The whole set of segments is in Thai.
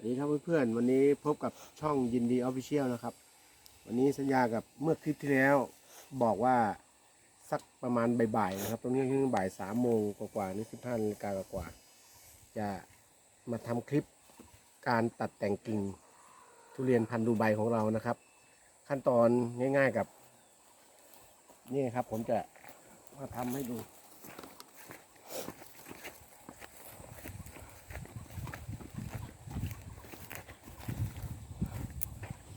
สวัสดีครับเพื่อนๆวันนี้พบกับช่องยินดีออฟฟิเชียลนะครับ วันนี้สัญญากับเมื่อคลิปที่แล้วบอกว่าสักประมาณบ่ายๆนะครับ ตรงนี้คือบ่ายสามโมงกว่าๆนี่สิบห้านาฬิกากว่าๆจะมาทำคลิปการตัดแต่งกิ่งทุเรียนพันธุ์ดูไบของเรานะครับ ขั้นตอนง่าย ๆกับ นี่ครับผมจะมาทำให้ดู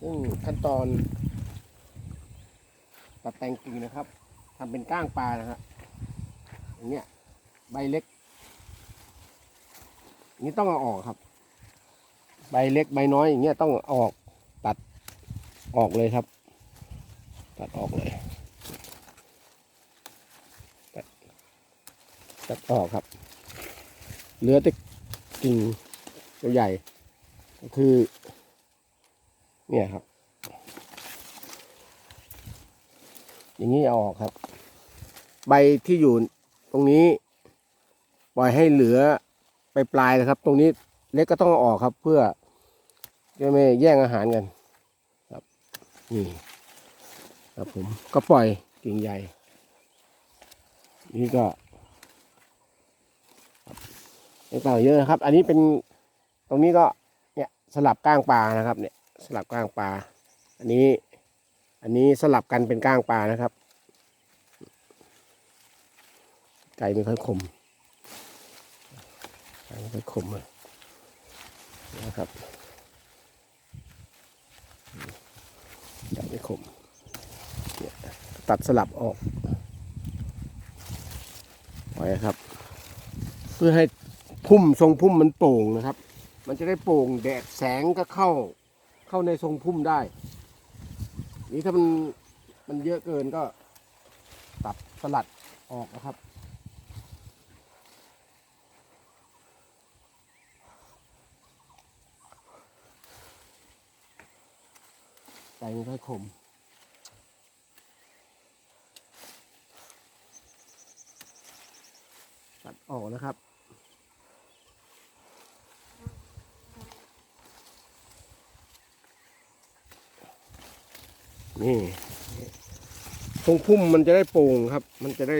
ซึ่งขั้นตอนตัดแต่งกิ่งนะครับทำเป็นก้างปลานะครับอย่างเงี้ยใบเล็กนนี้ต้องเอาออกครับ ใบเล็กใบน้อยอย่างเงี้ยต้องเอาออกตัดออกเลยครับ ตัดออกเลยตัดตัดออกครับ เหลือแต่กิ่งตัวใหญ่ ก็คือ เนี่ยครับ อย่างนี้เอาออกครับ ใบที่อยู่ตรงนี้ ปล่อยให้เหลือไปปลายนะครับ ตรงนี้เล็กก็ต้องเอาออกครับ เพื่อจะไม่แย่งอาหารกัน ครับนี่ครับผมก็ปล่อยกิ่งใหญ่ นี่ก็ครับต่างเยอะนะครับ อันนี้เป็นตรงนี้ก็เนี่ยสลับก้างปลานะครับเนี่ย สลับก้างปลา อันนี้ อันนี้สลับกันเป็นก้างปลานะครับ ไก่ไม่ค่อยคมไก่ไม่ค่อยคมเลยนะครับไก่ไม่คมเนี่ยตัดสลับออกไว้ครับ เพื่อให้พุ่มทรงพุ่มมันโป่งนะครับ มันจะได้โป่งแดดแสงก็เข้า เข้าในทรงพุ่มได้ นี่ถ้ามันมันเยอะเกินก็ตัดสลัดออกนะครับใจไม่ค่อยคมตัดออกนะครับ นี่ตรงพุ่มมันจะได้โป่งครับ มันจะได้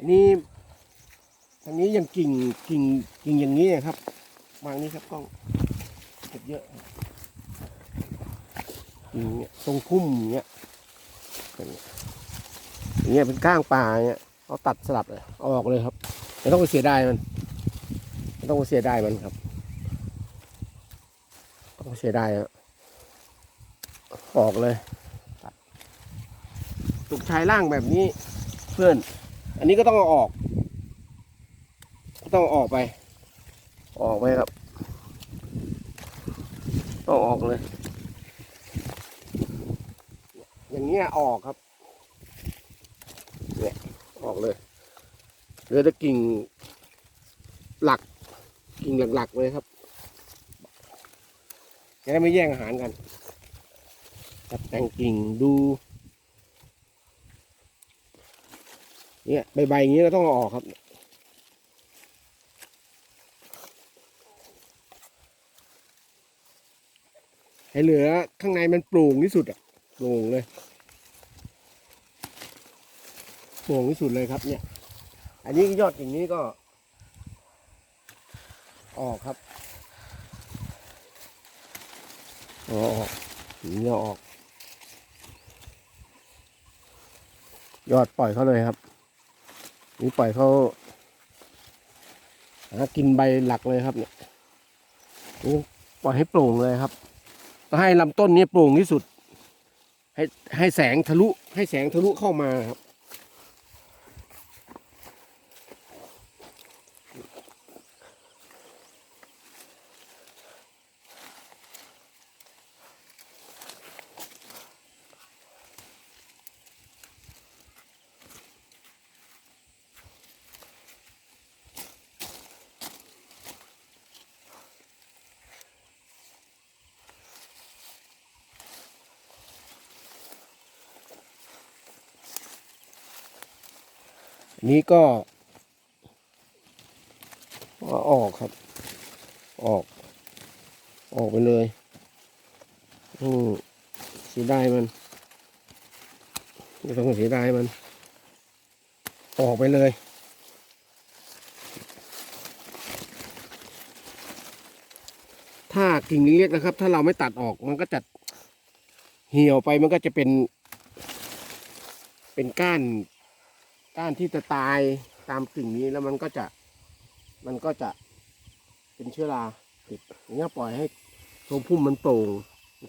อันนี้ทางนี้ยังกิ่งกิ่งกิ่งอย่างนี้ครับ วางนี้ครับกล้องเก็บเยอะอย่างเงี้ยตรงพุ่มอย่างเงี้ยอย่างเงี้ยอย่างเงี้ยเป็นก้างปลาอย่างเงี้ยเอาตัดสลับเลยเอาออกเลยครับไม่ต้องไปเสียดายมันไม่ต้องไปเสียดายมันครับต้องเสียดายอะออกเลยตัดตุกชายล่างแบบนี้เพื่อน อันนี้ก็ต้องเอาออก ก็ต้องเอาออกไป ออกไปครับต้องออกเลย อย่างเงี้ยออกครับเนี่ยออกเลยเหลือแต่กิ่งหลัก กิ่งหลักๆเลยครับจะได้ไม่แย่งอาหารกันตัดแต่งกิ่งดูเนี่ยใบๆอย่างนี้ก็ต้องเอาออกครับ ให้เหลือข้างในมันโปร่งที่สุดอะโปร่งเลยโปร่งที่สุดเลยครับ เนี่ย อันนี้ยอดอย่างนี้ก็ ออกครับออกอย่างนี้ออก ยอดปล่อยเขาเลยครับ นี่ปล่อยเขาหากินใบหลักเลยครับเนี่ยปล่อยให้โปร่งเลยครับ ต้องให้ลำต้นนี้โปร่งที่สุด ให้ให้แสงทะลุให้แสงทะลุเข้ามาครับ อันนี้ก็เอาออกครับ ออก ออกไปเลย อืมเสียดายมันไม่ต้องเสียดายมัน ออกไปเลยถ้ากิ่งเล็กๆนะครับ ถ้าเราไม่ตัดออกมันก็จะเหี่ยวไปมันก็จะเป็น เป็นก้าน ก้านที่จะตายตามกิ่งนี้แล้วมันก็จะมันก็จะเป็นเชื้อราติดอย่างเงี้ยปล่อยให้ทรงพุ่มมันโปร่ง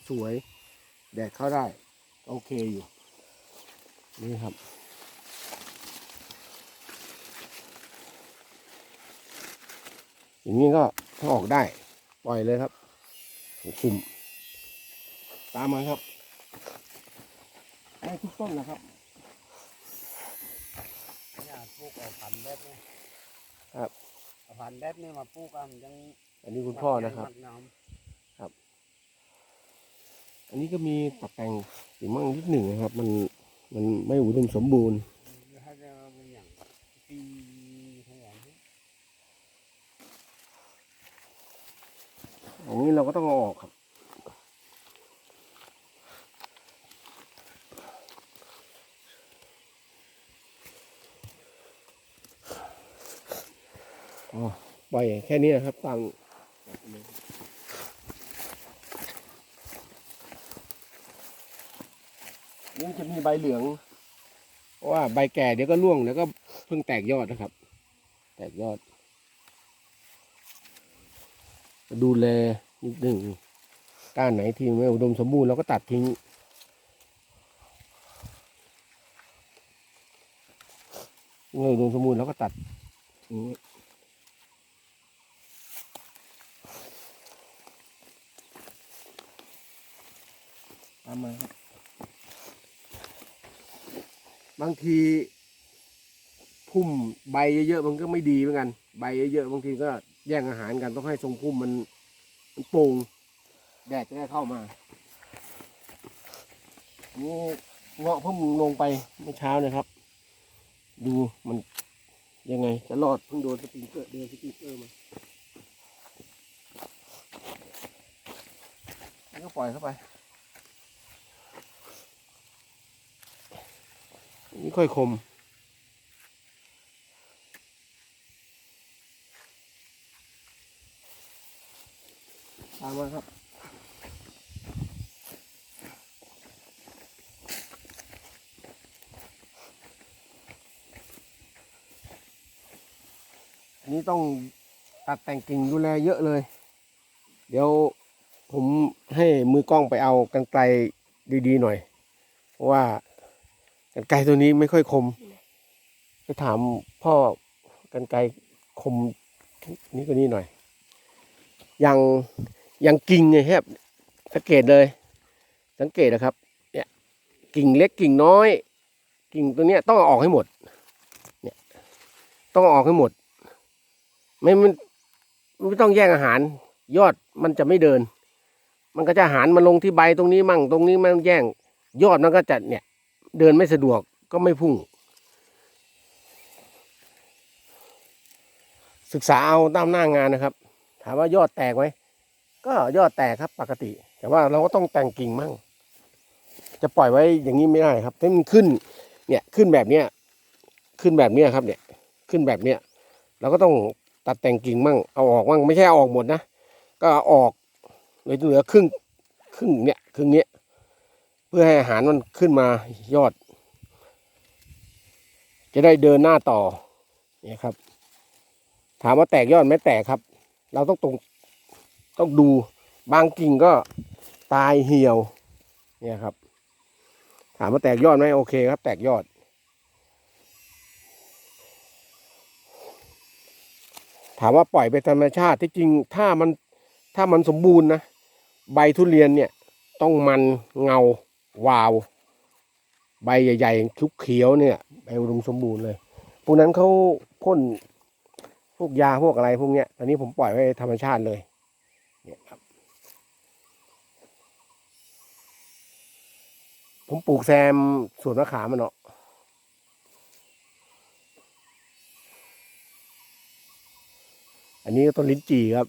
สวย แดดเข้าได้ โอเคอยู่ นี่ครับ อย่างนี้ก็ถ้าออกได้ ปล่อยเลยครับคุมตามมาครับได้ทุกต้นนะครับ ปลูกเอาพันธุ์แบบนี้ครับ เอาพันธุ์แบบนี้มาปลูกกันยังอันนี้คุณพ่อนะครับ มักน้อันนี้ก็มีตัดแต่งสีมั่งนิดหนึ่งนะครับ มันมันไม่อุดมสมบูรณ์ำให้จะเป็นอย่างปีให้อย่างนี้อันนี้เราก็ต้องเอาออกครับ อ๋อ ปล่อยแค่นี้นะครับตามนี่จะมีใบเหลืองเพราะว่าใบแก่เดี๋ยวก็ร่วงเดี๋ยวก็เพิ่งแตกยอดนะครับ แตกยอด ดูแลนิดหนึ่งก้านไหนที่ไม่อุดมสมบูรณ์เราก็ตัดทิ้งไม่อุดมสมบูรณ์เราก็ตัดอย่างนี้ามมาครับบางทีพุ่มใบเยอะๆมันก็ไม่ดีเหมือนกัน ใบเยอะๆบางทีก็แย่งอาหารกันต้องให้ทรงพุ่มมันมันโปร่งแดดจะได้เข้ามานี่เงาะเพิ่งลงไปเมื่อเช้านะครับ ดูมันยังไงจะรอดเพิ่งโดนสปริงเกอร์เดินสปริงเกอร์มาแล้วก็ปล่อยเข้าไป นี่ค่อยคม ตามมาครับอันนี้ต้องตัดแต่งกิ่งดูแลเยอะเลย เดี๋ยวผมให้มือกล้องไปเอากันไกลดีๆหน่อย เพราะว่า กันไกลตัวนี้ไม่ค่อยคมจะถามพ่อกันไกลคมนี้กว่านี้หน่อย อย่างอย่างกิ่งไงครับ สังเกตเลย สังเกตนะครับ เนี่ยกิ่งเล็กกิ่งน้อย กิ่งตัวเนี้ยต้องออกให้หมด เนี่ยต้องอออกให้หมด ไม่มันไม่ต้องแย่งอาหาร ยอดมันจะไม่เดิน มันก็จะอาหารมาลงที่ใบตรงนี้มั่งตรงนี้มันแย่ง ยอดมันก็จะเนี่ย เดินไม่สะดวกก็ไม่พุ่ง ศึกษาเอาตามหน้างานนะครับ ถามว่ายอดแตกไหมก็ยอดแตกครับปกติ แต่ว่าเราก็ต้องแต่งกิ่งมั่ง จะปล่อยไว้อย่างนี้ไม่ได้ครับให้มันขึ้น เนี่ยขึ้นแบบเนี้ยขึ้นแบบเนี้ยครับ เนี่ยขึ้นแบบเนี้ยเราก็ต้องตัดแต่งกิ่งมั่งเอาออกมั่งไม่ใช่เอาออกหมดนะก็ออกเลือเหลือครึ่งครึ่งเนี่ยครึ่งเนี้ย เพื่อให้อาหารมันขึ้นมายอด จะได้เดินหน้าต่อเนี่ยครับ ถามว่าแตกยอดไหมแตกครับ เราต้องตรงต้องดูบางกิ่งก็ตายเหี่ยว เนี่ยครับ ถามว่าแตกยอดไหมโอเคครับ แตกยอด ถามว่าปล่อยไปธรรมชาติที่จริงถ้ามันถ้ามันสมบูรณ์นะ ใบทุเรียนเนี่ย ต้องมันเงา วาว ใบใหญ่ๆชุกเขียวเนี่ยใบอุดมสมบูรณ์เลย พวกนั้นเขาพ่นพวกยาพวกอะไรพวกเนี้ย ตอนนี้ผมปล่อยไว้ธรรมชาติเลย เนี่ยครับ ผมปลูกแซมสวนมะขามมันเนาะอันนี้ก็ต้นลิ้นจี่ครับ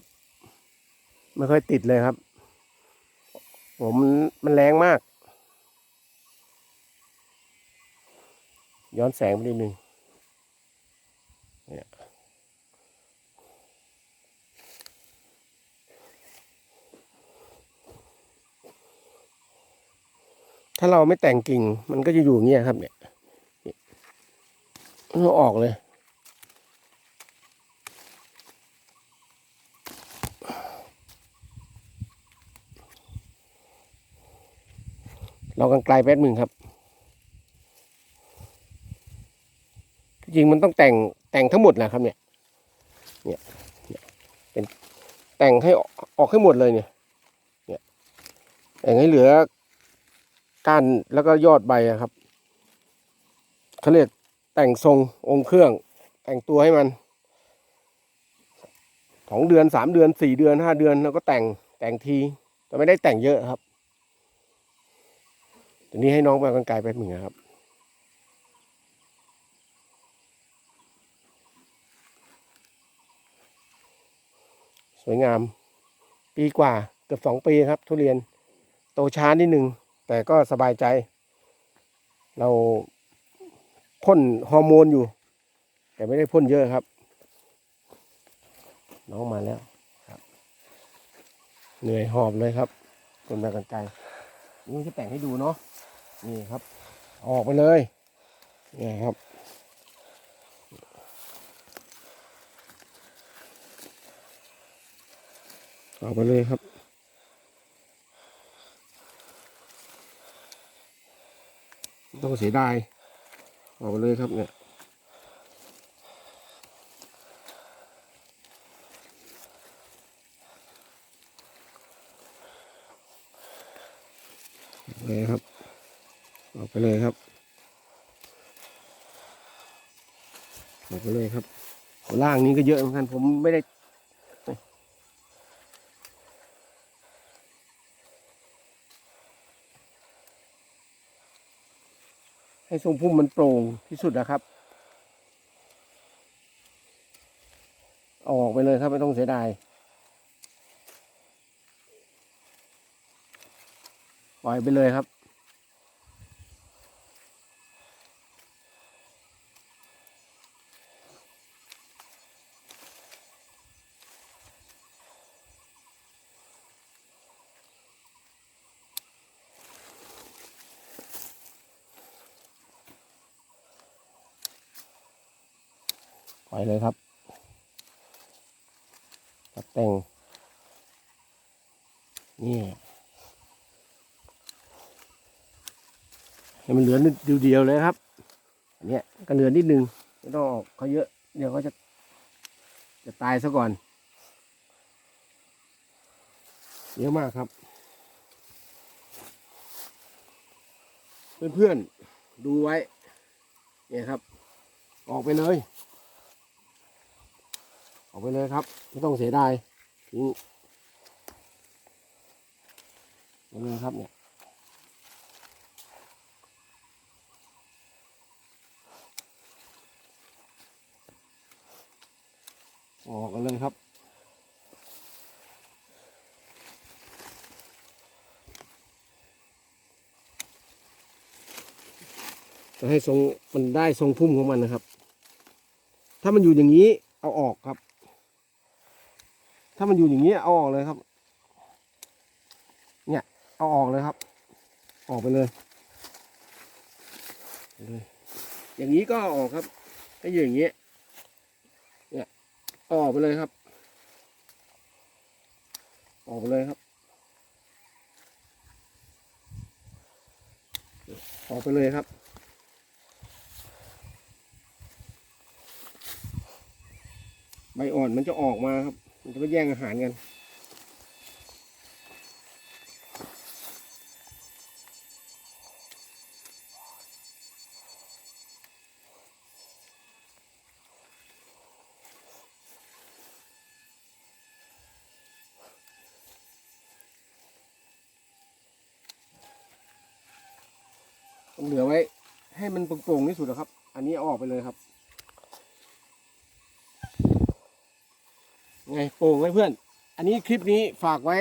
ไม่ค่อยติดเลยครับ ผมมันแรงมาก ย้อนแสงไปนิดนึงเนี่ยถ้าเราไม่แต่งกิ่งมันก็จะอยู่เงี้ยครับเนี่ยเอาออกเลย เรากันไกลแป๊บหนึ่งครับ จริงมันต้องแต่งแต่งทั้งหมดแหละครับเนี่ยเนี่ยเป็นแต่งให้ออกให้หมดเลยเนี่ยเนี่ยแต่งให้เหลือก้านแล้วก็ยอดใบครับเขาเรียกแต่งทรงองค์เครื่อง แต่งตัวให้มันสองเดือนสามเดือนสี่เดือนห้าเดือนแล้วก็แต่งแต่งทีแต่ไม่ได้แต่งเยอะครับทีนี้ให้น้องไปกันไกลไปหนึ่งนครับ สวยงาม ปีกว่าเกือบสองปีครับ ทุเรียนโตช้านิดหนึ่งแต่ก็สบายใจ เราพ่นฮอร์โมนอยู่ แต่ไม่ได้พ่นเยอะครับ น้องมาแล้วครับ เหนื่อยหอบเลยครับคนมากันไกลนี่จะแต่งให้ดูเนาะนี่ครับ ออกไปเลยนี่ครับ ออกไปเลยครับ ต้องเสียดายออกไปเลยครับเนี่ยเลยครับออกไปเลยครับออกไปเลยครับล่างนี้ก็เยอะเหมือนกันผมไม่ได้ ให้ทรงพุ่มมันโปร่งที่สุดนะครับออกไปเลยครับไม่ต้องเสียดายปล่อยไปเลยครับ ไปเลยครับ ตัดแต่ง นี่ให้มันเหลือนิดเดียวๆเลยครับอันเนี้ยก็เหลือนิดนึงไม่ต้องออกเขาเยอะ เดี๋ยวเขาจะ จะตายซะก่อน เยอะมากครับ เพื่อนๆ ดูไว้ เนี่ยครับ ออกไปเลย ออกไปเลยครับ ไม่ต้องเสียดายทิ้งไปเลยครับเนี่ยออกกันเลยครับจะให้ทรงมันได้ทรงพุ่มของมันนะครับ ถ้ามันอยู่อย่างนี้เอาออกครับ ถ้ามันอยู่อย่างนี้เอาออกเลยครับ เนี่ย เอาออกเลยครับ ออกไปเลยเลยอย่างนี้ก็ออกครับ ถ้าอยู่อย่างนี้เนี่ยออกไปเลยครับ ออกไปเลยครับ ออกไปเลยครับใบอ่อนมันจะออกมาครับ มันจะไปแย่งอาหารกันเหลือไว้ให้มันโปร่งๆที่สุดนะครับ อันนี้เอาออกไปเลยครับ ไงโป่งไหมเพื่อน อันนี้คลิปนี้ฝากไว้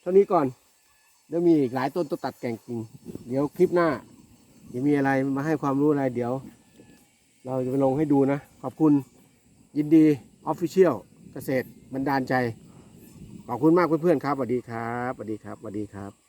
เท่านี้ก่อนเดี๋ยวมีอีกหลายต้นต้นตัดแก่งจริง เดี๋ยวคลิปหน้าจะมีอะไรมาให้ความรู้อะไรเดี๋ยว เราจะไปลงให้ดูนะ ขอบคุณยินดีออฟฟิเชียลเกษตรบันดาลใจ ขอบคุณมากเพื่อนๆครับสวัสดีครับสวัสดีครับสวัสดีครับ